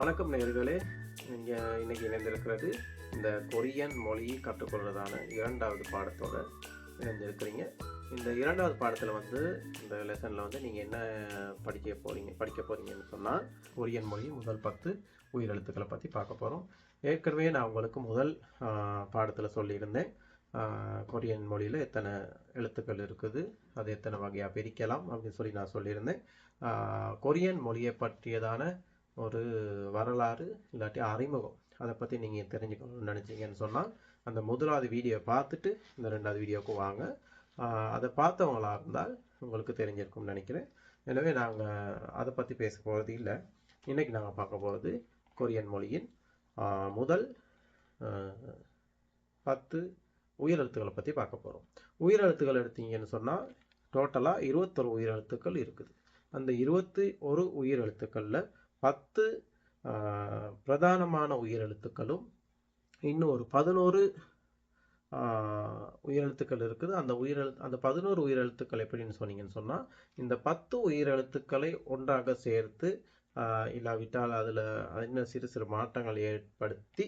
வணக்கம் நேர்களே இங்கே இன்னைக்கு இணைந்திருக்கிறது இந்த கொரியன் மொழியை கற்றுக்கொள்வதான இரண்டாவது பாடத்தோட இணைந்திருக்கிறீங்க. இந்த இரண்டாவது பாடத்தில் வந்து இந்த லெசனில் வந்து நீங்கள் என்ன படிக்க போகிறீங்க படிக்க போகிறீங்கன்னு சொன்னால் கொரியன் மொழி முதல் பத்து உயிரெழுத்துக்களை பற்றி பார்க்க போகிறோம் ஏற்கனவே நான் உங்களுக்கு முதல் பாடத்தில் சொல்லியிருந்தேன். கொரியன் மொழியில் எத்தனை எழுத்துக்கள் இருக்குது அது எத்தனை வகையாக பிரிக்கலாம் அப்படின்னு சொல்லி நான் சொல்லியிருந்தேன். கொரியன் மொழியை பற்றியதான ஒரு வரலாறு இல்லாட்டி அறிமுகம். அதை பற்றி நீங்கள் தெரிஞ்சுக்கணும்னு நினச்சிங்கன்னு சொன்னால் அந்த முதலாவது வீடியோ பார்த்துட்டு இந்த ரெண்டாவது வீடியோவுக்கு வாங்க. அதை பார்த்தவங்களாக இருந்தால் உங்களுக்கு தெரிஞ்சிருக்கும்னு நினைக்கிறேன். எனவே நாங்கள் அதை பற்றி பேச போகிறது இல்லை. இன்றைக்கி நாங்கள் பார்க்க போகிறது கொரியன் மொழியின் முதல் பத்து உயிரெழுத்துக்களை பற்றி பார்க்க போகிறோம் உயிரெழுத்துக்கள் எடுத்தீங்கன்னு சொன்னால் டோட்டலாக இருபத்தொரு உயிரெழுத்துக்கள் இருக்குது. அந்த இருபத்தி ஒரு உயிரெழுத்துக்களில் பத்து பிரதானமான உயிரெழுத்துக்களும் இன்னும் ஒரு பதினோரு உயிரெழுத்துக்கள் இருக்குது. அந்த உயிரெழுத்து அந்த பதினோரு உயிரெழுத்துக்கள் எப்படின்னு சொன்னீங்கன்னு சொன்னால் இந்த பத்து உயிரெழுத்துக்களை ஒன்றாக சேர்த்து இல்லாவிட்டால் அதில் இன்னும் சிறு சிறு மாற்றங்கள் ஏற்படுத்தி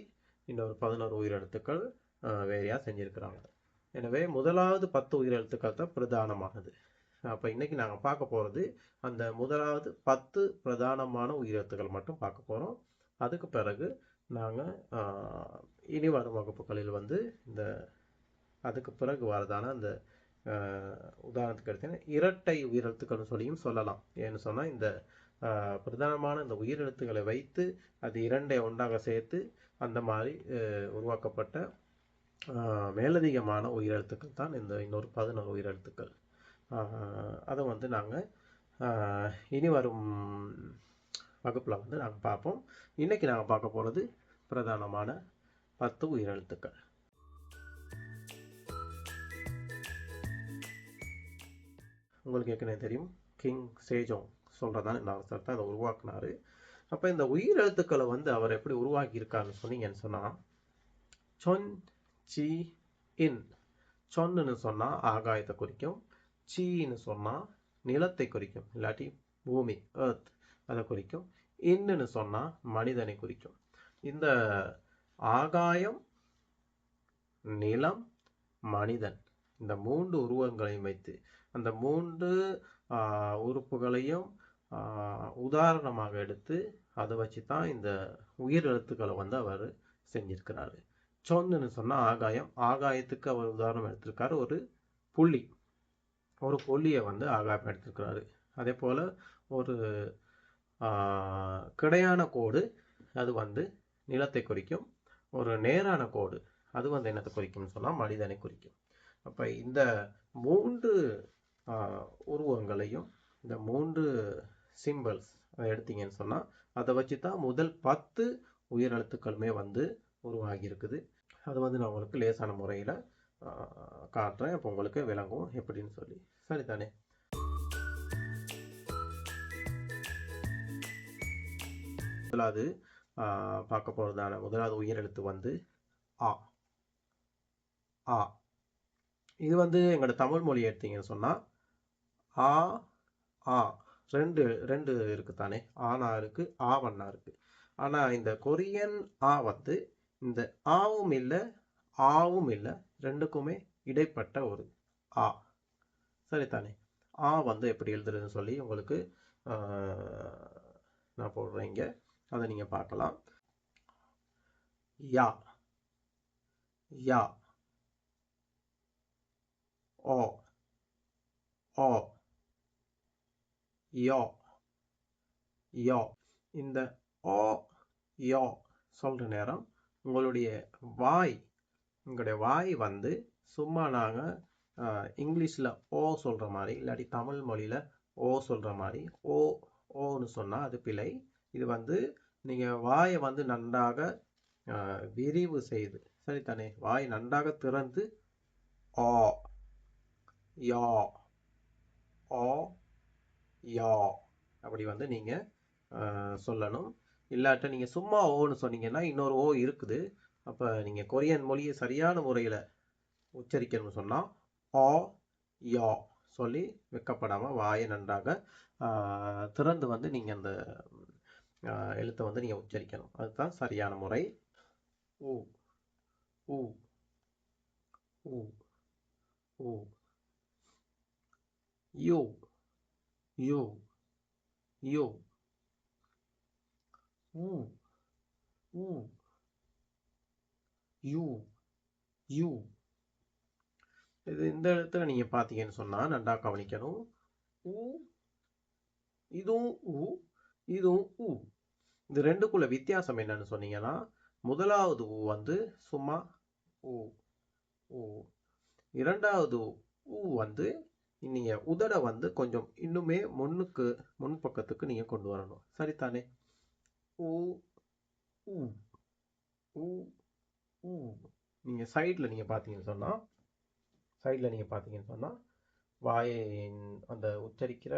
இன்னொரு பதினோரு உயிரெழுத்துக்கள் வேறையாக செஞ்சுருக்கிறாங்க. எனவே முதலாவது பத்து உயிரெழுத்துக்கள் தான் பிரதானமானது. அப்போ இன்றைக்கி நாங்கள் பார்க்க போகிறது அந்த முதலாவது பத்து பிரதானமான உயிரெழுத்துக்கள் மட்டும் பார்க்க போகிறோம் அதுக்கு பிறகு நாங்கள் இனி வரும் வகுப்புகளில் வந்து இந்த அதுக்கு பிறகு வரதான அந்த உதாரணத்துக்கு எடுத்தீங்கன்னா இரட்டை உயிரெழுத்துக்கள்னு சொல்லியும் சொல்லலாம். ஏன்னு சொன்னால் இந்த பிரதானமான இந்த உயிரெழுத்துக்களை வைத்து அது இரண்டை ஒன்றாக சேர்த்து அந்த மாதிரி உருவாக்கப்பட்ட மேலதிகமான உயிரெழுத்துக்கள் தான் இந்த இன்னொரு பதினோரு உயிரெழுத்துக்கள். அதை வந்து நாங்கள் இனி வரும் வகுப்பில் வந்து நாங்கள் பார்ப்போம். இன்றைக்கி நாங்கள் பார்க்க போகிறது பிரதானமான பத்து உயிரெழுத்துக்கள். உங்களுக்கு ஏற்கனவே தெரியும் கிங் சேஜோங் சொல்கிறதான இந்த அவசரத்தை அதை உருவாக்குனாரு. அப்போ இந்த உயிரெழுத்துக்களை வந்து அவர் எப்படி உருவாக்கியிருக்காருன்னு சொன்னீங்கன்னு சொன்னால் சொன் சி இன். சொன்னுன்னு சொன்னால் ஆகாயத்தை குறிக்கும் சீன்னு சொன்னால் நிலத்தை குறிக்கும். இல்லாட்டி பூமி ஏர்த் அதை குறிக்கும். இன்னுன்னு சொன்னால் மனிதனை குறிக்கும். இந்த ஆகாயம் நிலம் மனிதன். இந்த மூன்று உருவங்களையும் வைத்து அந்த மூன்று ஆஹ், உறுப்புகளையும் ஆஹ், உதாரணமாக எடுத்து அதை வச்சு தான் இந்த உயிர் எழுத்துக்களை வந்து அவர் செஞ்சிருக்கிறாரு. சொன்னுன்னு சொன்னால் ஆகாயம். ஆகாயத்துக்கு அவர் உதாரணம் எடுத்திருக்காரு. ஒரு புள்ளி. ஒரு கொல்லியை வந்து ஆகாயம் எடுத்திருக்கிறாரு. அதே போல் ஒரு கிடையான கோடு அது வந்து நிலத்தை குறிக்கும். ஒரு நேரான கோடு அது வந்து என்னத்தை குறிக்கும்னு சொன்னால் மனிதனை குறிக்கும். அப்போ இந்த மூன்று உருவங்களையும் இந்த மூன்று சிம்பிள்ஸ் எடுத்தீங்கன்னு சொன்னால் அதை வச்சு தான் முதல் பத்து உயிரெழுத்துக்களுமே வந்து உருவாகி இருக்குது அது வந்து நான் உங்களுக்கு லேசான முறையில் காட்டுறேன். அப்போ உங்களுக்கு விளங்கும். எப்படின்னு சொல்லி. சரிதானே? முதலாவது பார்க்க போகிறதான முதலாவது உயிரெழுத்து வந்து ஆ. ஆ. இது வந்து எங்களோட தமிழ் மொழி எடுத்தீங்கன்னு சொன்னால் ஆ ஆ. ரெண்டு ரெண்டு இருக்கு தானே ஆனா இருக்கு ஆவண்ணா இருக்கு. ஆனால் இந்த கொரியன் ஆ வந்து இந்த ஆவும் இல்லை ஆவும் இல்லை ரெண்டுக்குமே இடைப்பட்ட ஒரு ஆ. சரிதானே. ஆ வந்து எப்படி எழுதுறதுன்னு சொல்லி உங்களுக்கு நான் போடுறேன் அதை நீங்கள் பார்க்கலாம். யா. யா. ஓ. ஓ. யோ. யோ. இந்த ஓ யோ சொல்கிற நேரம் உங்களுடைய வாய் உங்களுடைய வாய் வந்து சும்மா நாங்கள் இங்கிலீஷில் ஓ சொல்கிற மாதிரி இல்லாட்டி தமிழ் மொழியில் ஓ சொல்கிற மாதிரி ஓ ஓன்னு சொன்னால் அது பிழை. இது வந்து நீங்கள் வாயை வந்து நன்றாக விரிவு செய்து சரிதானே? வாய் நன்றாக திறந்து ஓ யா ஓ யா அப்படி வந்து நீங்கள் சொல்லணும். இல்லாட்ட நீங்கள் சும்மா ஓன்னு சொன்னீங்கன்னா இன்னொரு ஓ இருக்குது. அப்போ நீங்கள் கொரியன் மொழியை சரியான முறையில் உச்சரிக்கணும்னு சொன்னால் ஓ யா சொல்லி வெக்கப்படாமல் வாயை நன்றாக திறந்து வந்து நீங்கள் அந்த எழுத்தை வந்து நீங்கள் உச்சரிக்கணும். அதுதான் சரியான முறை. ஊ ஊ ஊ ஊ யோ யோ யோ ஊ ஊ யூ யூ. இது இந்த இடத்துல நீங்க பார்த்தீங்கன்னு சொன்னா நல்லா கவனிக்கணும். ஊ இதுவும் ஊ இதுவும் ஊ. இது ரெண்டுக்குள்ள வித்தியாசம் என்னன்னு சொன்னீங்கன்னா முதலாவது ஊ வந்து சும்மா ஊ ஊ. இரண்டாவது ஊ வந்து நீங்க உதட வந்து கொஞ்சம் இன்னுமே முன்னுக்கு முன் பக்கத்துக்கு நீங்க கொண்டு வரணும். சரிதானே? ஊ ஊ ஊ. ஊ சைடில் நீங்கள் பார்த்தீங்கன்னு சொன்னால் சைடில் நீங்கள் பார்த்தீங்கன்னு சொன்னால் வாயை அந்த உச்சரிக்கிற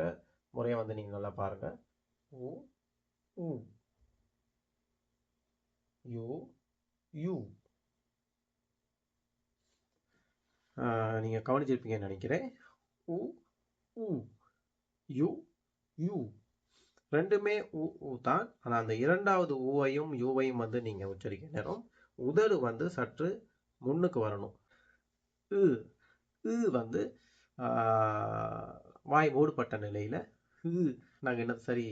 முறையை வந்து நீங்கள் நல்லா பாருங்கள் ஊ ஊ யூ யூ. நீங்கள் கவனிச்சிருப்பீங்கன்னு நினைக்கிறேன். உ உ யு யூ. ரெண்டுமே உ உ தான். ஆனால் அந்த இரண்டாவது ஊவையும் யூவையும் வந்து நீங்கள் உச்சரிக்க நேரம் உதடு வந்து சற்று முன்னுக்கு வரணும். உ உ வந்து வாய் மூடுபட்ட நிலையில் ஈ நாங்கள் என்ன சரி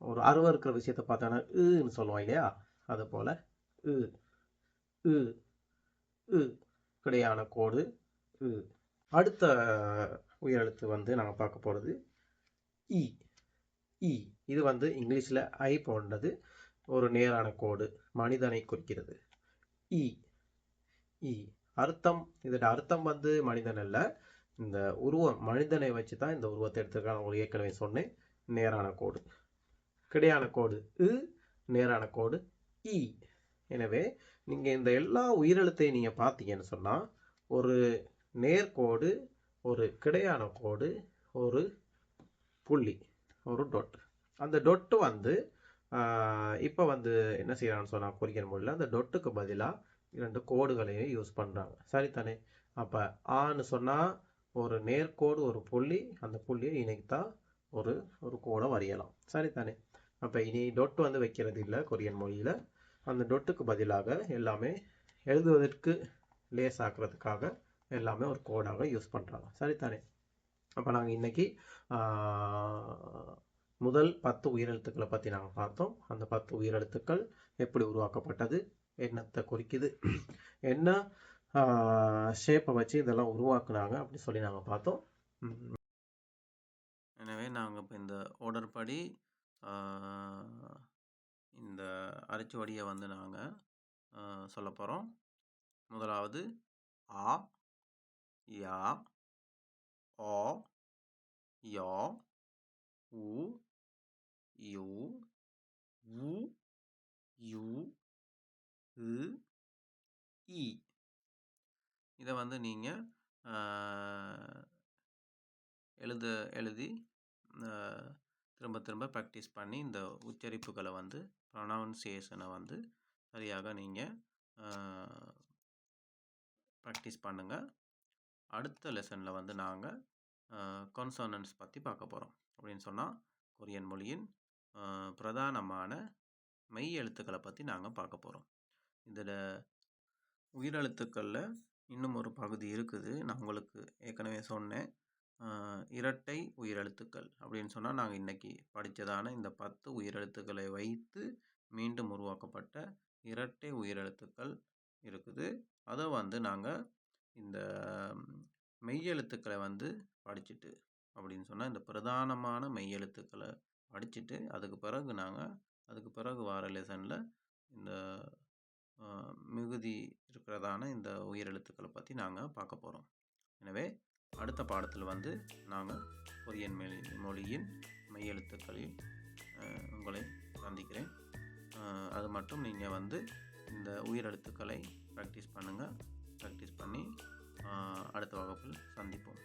ஒரு அருவா இருக்கிற விஷயத்தை பார்த்தோன்னா ஈன்னு சொல்லுவோம் இல்லையா? அது போல் உ உ உ கிடையான கோடு உ அடுத்த உயிரெழுத்து வந்து நாங்கள் பார்க்க போகிறது இ இ. இது வந்து இங்கிலீஷில் ஐ போன்றது. ஒரு நேரான கோடு. மனிதனை குறிக்கிறது. இ. இ. அர்த்தம். இதோட அர்த்தம் வந்து மனிதன் அல்ல. இந்த உருவம் மனிதனை வச்சு தான் இந்த உருவத்தை எடுத்திருக்காங்க. உங்களுக்கு ஏற்கனவே சொன்னேன். நேரான கோடு. கிடையான கோடு. இ. நேரான கோடு. இ. எனவே நீங்கள் இந்த எல்லா உயிரெழுத்தையும் நீங்கள் பார்த்தீங்கன்னு சொன்னால் ஒரு நேர்கோடு ஒரு கிடையான கோடு ஒரு புள்ளி ஒரு டொட் அந்த டொட்டு வந்து இப்போ வந்து என்ன செய்கிறான்னு சொன்னால் குறிக்கிற மொழியில் அந்த டொட்டுக்கு பதிலாக இரண்டு கோடுகளையும் யூஸ் பண்ணுறாங்க சரிதானே? அப்போ ஆன்னு சொன்னால் ஒரு நேர்கோடு ஒரு புள்ளி அந்த புள்ளியை இணைத்தா ஒரு ஒரு கோடை வரையலாம். சரிதானே? அப்போ இனி டொட் வந்து வைக்கிறது இல்லை கொரியன் மொழியில். அந்த டொட்டுக்கு பதிலாக எல்லாமே எழுதுவதற்கு லேஸ் ஆக்குறதுக்காக எல்லாமே ஒரு கோடாக யூஸ் பண்ணுறாங்க சரிதானே? அப்போ நாங்கள் இன்னைக்கு முதல் பத்து உயிரெழுத்துக்களை பற்றி நாங்கள் பார்த்தோம். அந்த பத்து உயிரெழுத்துக்கள் எப்படி உருவாக்கப்பட்டது என்னத்தை குறிக்குது. என்ன ஷேப்பை வச்சு இதெல்லாம் உருவாக்குனாங்க அப்படி சொல்லி நாங்கள் பார்த்தோம். எனவே நாங்கள் இப்போ இந்த ஆர்டர் படி இந்த அரிச்சுவடியை வந்து நாங்கள் சொல்ல போகிறோம் முதலாவது ஆ யா ஓ யோ உ யு உ யு உ இ. இதை வந்து நீங்கள் எழுத எழுதி திரும்ப திரும்ப ப்ராக்டிஸ் பண்ணி இந்த உச்சரிப்புகளை வந்து ப்ரொனவுன்சியேஷனை வந்து சரியாக நீங்கள் ப்ராக்டிஸ் பண்ணுங்கள் அடுத்த லெசனில் வந்து நாங்கள் கான்சோனன்ஸ் பற்றி பார்க்க போகிறோம் அப்படின்னு சொன்னால் கொரியன் மொழியின் பிரதானமான மெய் எழுத்துக்களை பற்றி நாங்கள் பார்க்க போகிறோம் இதில் உயிரெழுத்துக்களில் இன்னும் ஒரு பகுதி இருக்குது. நான் உங்களுக்கு ஏற்கனவே சொன்னேன். இரட்டை உயிரெழுத்துக்கள் அப்படின்னு சொன்னால் நாங்கள் இன்றைக்கி படித்ததான இந்த பத்து உயிரெழுத்துக்களை வைத்து மீண்டும் உருவாக்கப்பட்ட இரட்டை உயிரெழுத்துக்கள் இருக்குது. அதை வந்து நாங்கள் இந்த மெய்யெழுத்துக்களை வந்து படிச்சுட்டு அப்படின்னு சொன்னால் இந்த பிரதானமான மெய்யெழுத்துக்களை படிச்சுட்டு அதுக்கு பிறகு நாங்கள் அதுக்கு பிறகு வார லெசனில் இந்த மிகுதி இருக்கிறதான இந்த உயிரெழுத்துக்களை பற்றி நாங்கள் பார்க்க போகிறோம் எனவே அடுத்த பாடத்தில் வந்து நாங்கள் கொரியன் மெய் மொழியின் மெய்யெழுத்துக்களில் உங்களை சந்திக்கிறேன். அது மட்டும் நீங்கள் வந்து இந்த உயிரெழுத்துக்களை ப்ராக்டிஸ் பண்ணுங்கள் ப்ராக்டிஸ் பண்ணி அடுத்த வகுப்பில் சந்திப்போம்.